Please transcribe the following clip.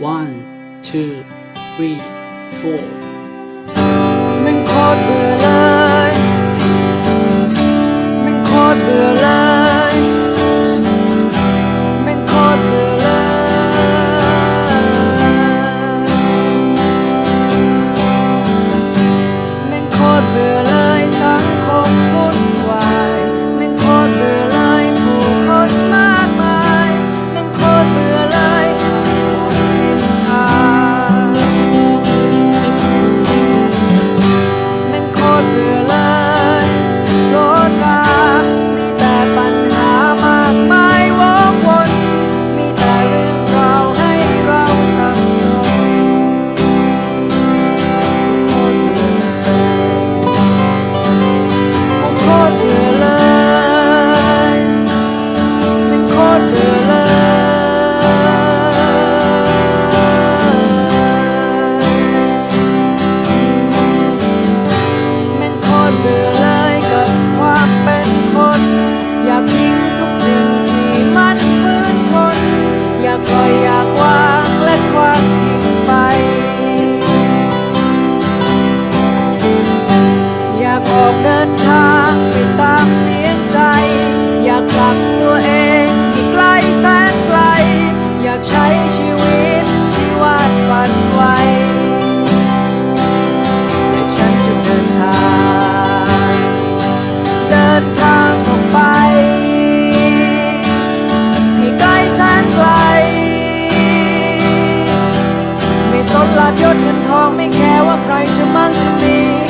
one two three four าบยศเงินทองไม่แคร์ว่าใครจะมั่งจะมี